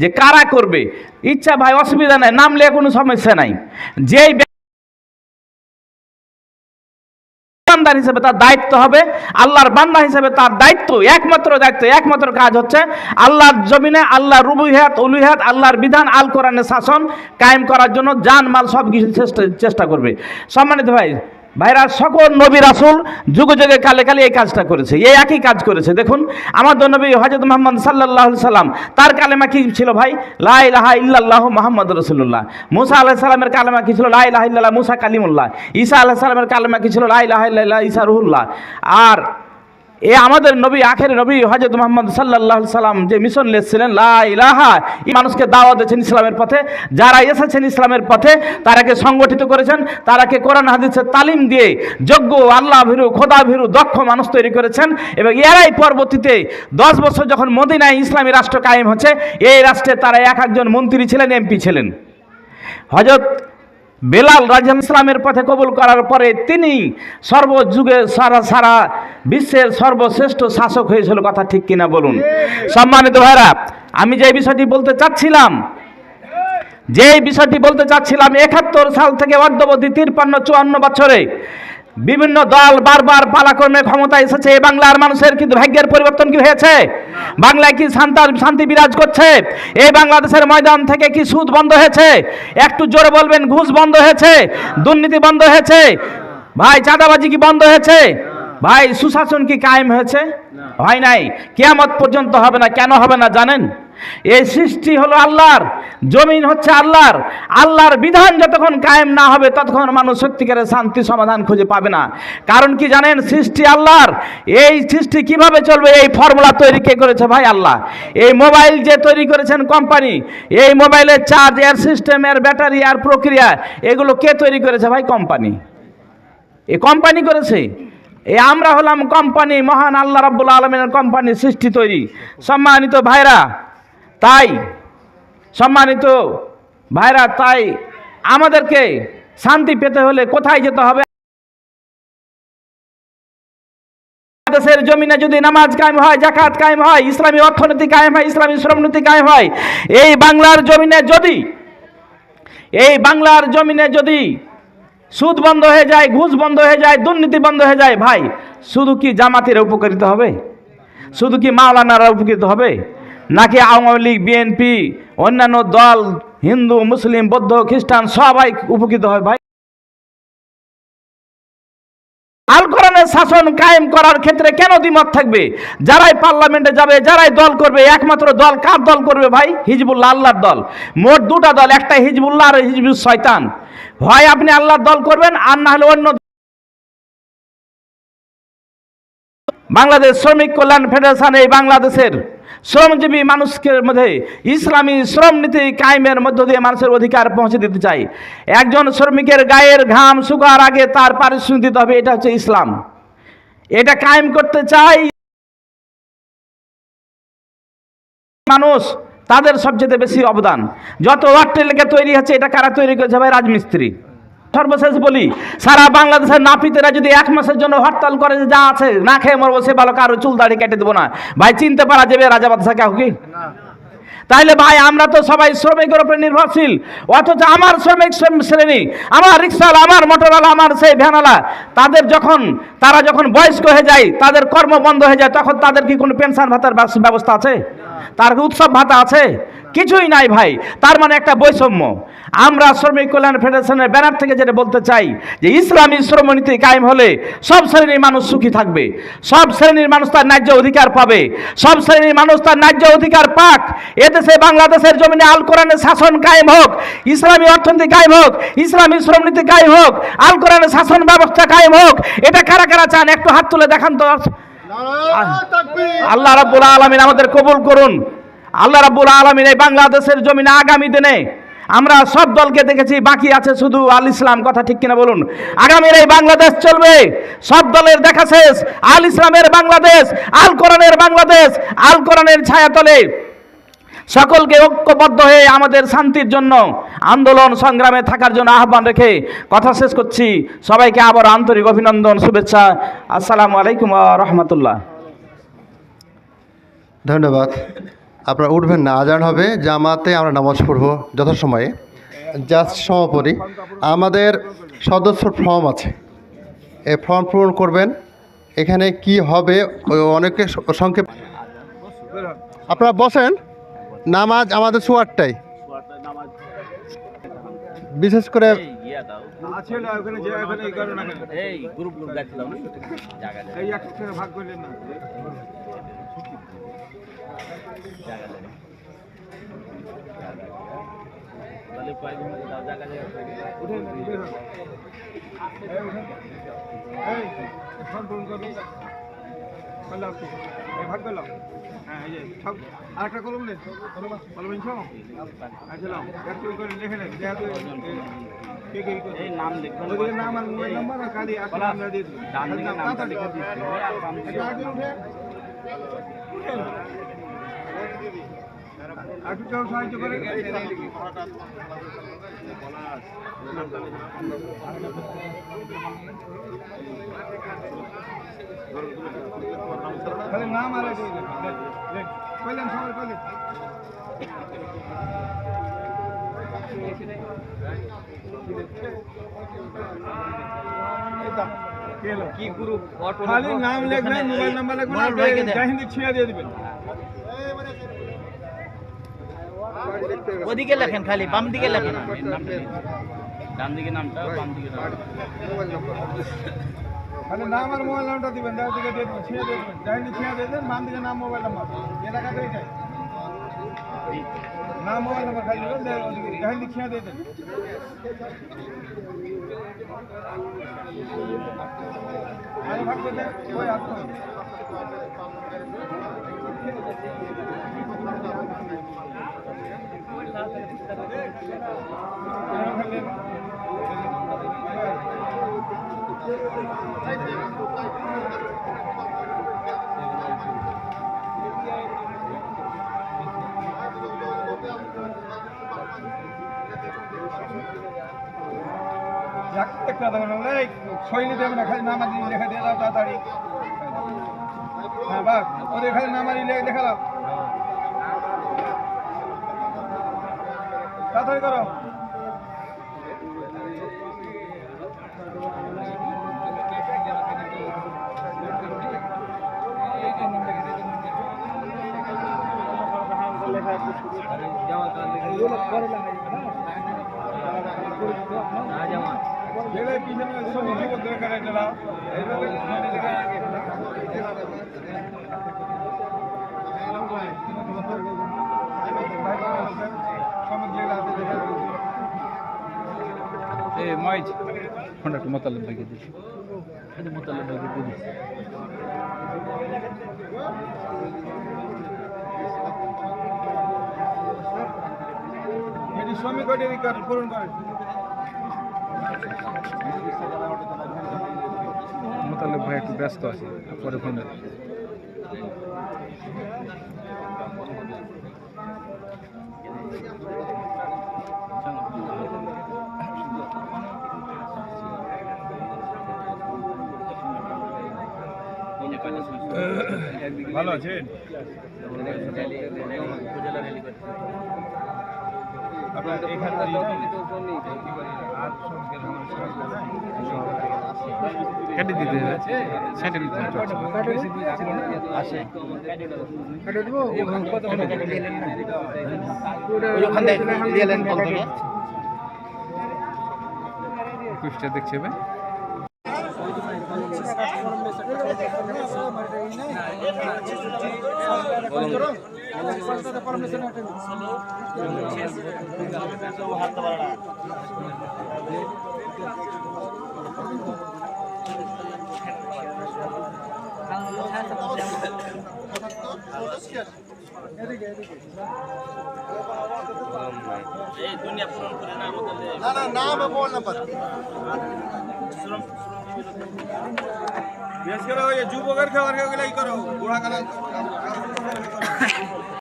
যে কারা করবে? ইচ্ছা ভাই, অসুবিধা নাই নামলে কোনো সমস্যা নাই। যেই বান্দার হিসেবে তার দায়িত্ব হবে, আল্লাহর বান্দা হিসেবে তার দায়িত্ব, একমাত্র দায়িত্ব, একমাত্র কাজ হচ্ছে আল্লাহর জমিনে আল্লাহর রুবুহিয়াত উলুহিয়াত, আল্লাহর বিধান, আল কোরআনের শাসন কায়েম করার জন্য জান মাল সব কিছু চেষ্টা করবে। সম্মানিত ভাই ভাইরা, সকল নবী রাসুল যুগে যুগে কালে কালে এই কাজটা করেছে, এই একই কাজ করেছে। দেখুন, আমাদের নবী হজরত মোহাম্মদ সাল্লাহ সাল্লাম, তার কালেমা কি ছিল ভাই? লাই লাহা ইল্লাহ মোহাম্মদ রসুল্লাহ মুসা আল্লাহ সাল্লামের কালেমা কি ছিল? লাই লাহা ইল্লাহ মুসা কালিমুল্লাহ। ঈসা আল্লাহ সাল্লামের কালেমা কি ছিল? লাই লাহা ইল্লাহ ঈসা রুহুল্লাহ। আর এ আমাদের নবী, আখের নবী হজরত মোহাম্মদ সাল্লাহ সাল্লাম যে মিশন লেসছিলেন লা ইলাহা এই মানুষকে দাওয়াত দিয়েছেন ইসলামের পথে। যারা এসেছেন ইসলামের পথে তারাকে সংগঠিত করেছেন তারাকে কোরআন হাদিসের তালিম দিয়ে যোগ্য, আল্লাহ ভীরু, খোদা ভীরু, দক্ষ মানুষ তৈরি করেছেন। এবং এরাই পরবর্তীতে দশ বছর যখন মদিনায় ইসলামী রাষ্ট্র কায়েম হচ্ছে, এই রাষ্ট্রে তারা এক একজন মন্ত্রী ছিলেন, এমপি ছিলেন। হজরত বেলাল রাজান ইসলামের পথে কবুল করার পরে তিনি সর্বযুগে সারা সারা বিশ্বের সর্বশ্রেষ্ঠ শাসক হয়েছিল কথা ঠিক কিনা বলুন। সম্মানিত ভাইরা, আমি যে বিষয়টি বলতে চাচ্ছিলাম, যে বিষয়টি বলতে চাচ্ছিলাম, একাত্তর সাল থেকে অদ্যবধি তিরপান্ন চুয়ান্ন বছরে বিভিন্ন দল বারবার পালাক্রমে ক্ষমতা এসেছে। বাংলার মানুষের কিন্তু ভাগ্যের পরিবর্তন কি হয়েছে? বাংলায় কি শান্তি বিরাজ করছে? এই বাংলাদেশের ময়দান থেকে কি সুদ বন্ধ হয়েছে? একটু জোরে বলবেন, ঘুষ বন্ধ হয়েছে? দুর্নীতি বন্ধ হয়েছে? ভাই, চাঁদাবাজি কি বন্ধ হয়েছে? ভাই, সুশাসন কি কায়েম হয়েছে? হয় নাই। কেয়ামত পর্যন্ত হবে না, কেন হবে না, জানেন? এই সৃষ্টি হলো আল্লাহর, জমিন হচ্ছে আল্লাহর। আল্লাহর বিধান যতক্ষণ কায়েম না হবে, ততক্ষণ মানুষ সত্যিকারের শান্তি সমাধান খুঁজে পাবে না। কারণ কি জানেন, সৃষ্টি আল্লাহর। এই সৃষ্টি কীভাবে চলবে, এই ফর্মুলা তৈরি কে করেছে ভাই আল্লাহ? এই মোবাইল যে তৈরি করেছেন কোম্পানি, এই মোবাইলের চার্জ এর সিস্টেম এর ব্যাটারি আর প্রক্রিয়া, এগুলো কে তৈরি করেছে ভাই কোম্পানি? এ কোম্পানি করেছে? এ আমরা হলাম কোম্পানি, মহান আল্লাহ রাব্বুল আলমিনের কোম্পানি সৃষ্টি তৈরি। সম্মানিত ভাইরা তাই সম্মানিত ভাইরা, তাই আমাদেরকে শান্তি পেতে হলে কোথায় যেতে হবে? দেশের জমিনে যদি নামাজ কায়েম হয় জাকাত কায়েম হয়, ইসলামী অর্থনীতি কায়েম হয়, ইসলামী শ্রমনীতি কায়েম হয়, এই বাংলার জমিনে যদি, এই বাংলার জমিনে যদি সুদ বন্ধ হয়ে যায়, ঘুষ বন্ধ হয়ে যায়, দুর্নীতি বন্ধ হয়ে যায়, ভাই, শুধু কি জামাতের উপকৃত হবে? শুধু কি মাওলানারা উপকৃত হবে? নাকি আওয়ামী লীগ বিএনপি অন্যান্য দল, হিন্দু, মুসলিম, বৌদ্ধ, খ্রিস্টান, সবাই উপকৃত হয় ভাই। আল শাসন কায়েম করার ক্ষেত্রে কেন দ্বিমত থাকবে? যারাই পার্লামেন্টে যাবে, যারাই দল করবে, একমাত্র দল কার দল করবে ভাই? হিজবুল্লাহ আল্লাহর দল। মোট দুটা দল, একটা হিজবুল্লাহ আর হিজবুল শয়তান। হয় আপনি আল্লাহর দল করবেন, আর না হলে অন্য বাংলাদেশ শ্রমিক কল্যাণ ফেডারেশন এই বাংলাদেশের শ্রমজীবী মানুষকে মধ্যে ইসলামী শ্রম নীতি কায়েমের মধ্য দিয়ে মানুষের অধিকার পৌঁছে দিতে চাই। একজন শ্রমিকের গায়ের ঘাম শুকার আগে তার পারিশ্রমিক দিতে হবে, এটা হচ্ছে ইসলাম। এটা কায়েম করতে চাই। মানুষ তাদের সবচেয়ে বেশি অবদান। যত অট্টালিকা তৈরি হচ্ছে, এটা কারা তৈরি করেছে? ভাই রাজমিস্ত্রি। সর্বশেষ বলি, সারা বাংলাদেশের নাপিতেরা যদি এক মাসের জন্য হরতাল করে যে আছে, না খেয়ে মরবো, সে ভালো কারও চুল দাড়ি কেটে দেবো না। ভাই, চিনতে পারা যাবে রাজা বাদশা কাউ কি? তাইলে ভাই, আমরা তো সবাই শ্রমিকের উপরে নির্ভরশীল। অথচ আমার শ্রমিক শ্রম- শ্রেণি, আমার রিক্সাওয়ালা, আমার মোটরওয়ালা, আমার সেই ভ্যানওয়ালা, তাদের যখন, তারা যখন বয়স্ক হয়ে যায়, তাদের কর্ম বন্ধ হয়ে যায়, তখন তাদের কি কোনো পেনশন ভাতার ব্যবস- ব্যবস্থা আছে? তার উৎসব ভাতা আছে? কিছুই নাই ভাই। তার মানে একটা বৈষম্য। আমরা শ্রমিক কল্যাণ ফেডারেশনের ব্যানার থেকে যেটা বলতে চাই যে ইসলামী শ্রমনীতি কায়েম হলে সব শ্রেণির মানুষ সুখী থাকবে। সব শ্রেণির মানুষ তার ন্যায্য অধিকার পাবে। সব শ্রেণির মানুষ তার ন্যায্য অধিকার পাক। এদেশে, বাংলাদেশের জমিনে আল কোরআনের শাসন কায়েম হোক, ইসলামী অর্থনীতি কায়েম হোক, ইসলামী শ্রমনীতি কায়েম হোক, আল কোরআনের শাসন ব্যবস্থা কায়েম হোক। এটা কারা কারা চান? একটু হাত তুলে দেখান তো। আল্লাহ রাব্বুল আলামিন আমাদের কবুল করুন। আল্লাহ রাব্বুল আলামিন এই বাংলাদেশের জমিনে আগামী দিনে আমরা সব দলকে দেখেছি, বাকি আছে শুধু আল ইসলাম। কথা ঠিক কিনা বলুন? আগামীর এই বাংলাদেশ চলবে। সব দলের দেখা শেষ। আল ইসলামের বাংলাদেশ, আল কোরআনের বাংলাদেশ, আল কোরআনের ছায়াতলে। সকলকে ঐক্যবদ্ধ হয়ে আমাদের শান্তির জন্য আন্দোলন সংগ্রামে থাকার জন্য আহ্বান রেখে কথা শেষ করছি। সবাইকে আবার আন্তরিক অভিনন্দন, শুভেচ্ছা। আসসালামু আলাইকুম রহমতুল্লাহ। ধন্যবাদ। আপনারা উঠবেন না, আজান হবে, জামাতে আমরা নামাজ পড়ব যথাসময়ে। জাস্ট সমাপরি আমাদের সদস্য ফর্ম আছে। এই ফর্ম পূরণ করবেন। এখানে কি হবে, অনেকে সংক্ষেপ আপনারা বসেন। নামাজ আমাদের সোয়ারটাই। বিশেষ করে আছে না ওখানে যে ওখানে এই করো এই গ্রুপ গ্রুপ দেখছিলাম জায়গা এই একসাথে ভাগ করলেন না। তাহলে কয়েকদিন দাও জায়গা এই ফোন এই ভাগ করলাম? হ্যাঁ এই যে সব আরেকটা কলম নেই কলম ইনছো আচ্ছা একটু করে লিখে নেন দেখা তো কে কে করে এই নাম লিখবেন ওদিকে নাম আর মোবাইল নাম্বার আর খালি আসল নাম্বার দিয়ে দিন ডান দিকে নামটা লিখে দিচ্ছি আর বাম দিকে আগে উঠে একটু কেউ সাহায্য করে। খালি নাম আর লেখ, লেখ। কইলেন। সবাই কইলেন কি গ্রুপ খালি নাম লিখবেন মোবাইল নাম্বার লিখবেন জাহিন্দি ছিয়া দিয়ে দিবেন ওদিকে লেখেন খালি বাম দিকে লেখেন নামটা ডান দিকে নামটা বাম দিকে নামটা খালি নাম আর মোবাইল নাম্বারটা দিবেন দেওয়ার দিকে দিয়ে দিবেন ছিয়া দিয়ে দিবেন জাহিন্দি ছিয়া দিয়ে দেন বাম দিকে নাম মোবাইল নাম্বার এলাকাতে এটাই নাম মোবাইল নাম্বার খালি দিবেন দেওয়ার দিকে জাহিন্দি ছিয়া দিয়ে দেন আরে ভাগ করে দেন ওই আসতো একটা দেবেন এই খালি নামাজি লেখা দিয়ে দাও তাড়াতাড়ি হ্যাঁ ওদের খালি নামাজি লেখা দেখালাম তাড়াতাড়ি করো এ মাইজ ফোনটা একটু মোতালেব ভাইকে দিস এই মোতালে ভাইকে দিয়ে দিচ্ছি এটি শ্রমিক পূরণ করে মোতালেব ভাই একটু ব্যস্ত আছে পরে ফোন। ভালো আছেন? আপনার এখানে কেটে দিতে হবে সেটে দিতে হবে আসে। ওখান থেকে দিয়ে কল থেকে। একুশটা দেখছে ভাই না না নাম মোবাইল নাম্বার বিশেষ করে ওই যুবকের খাবার খেয়ে গেলে করো, বুড়া কালা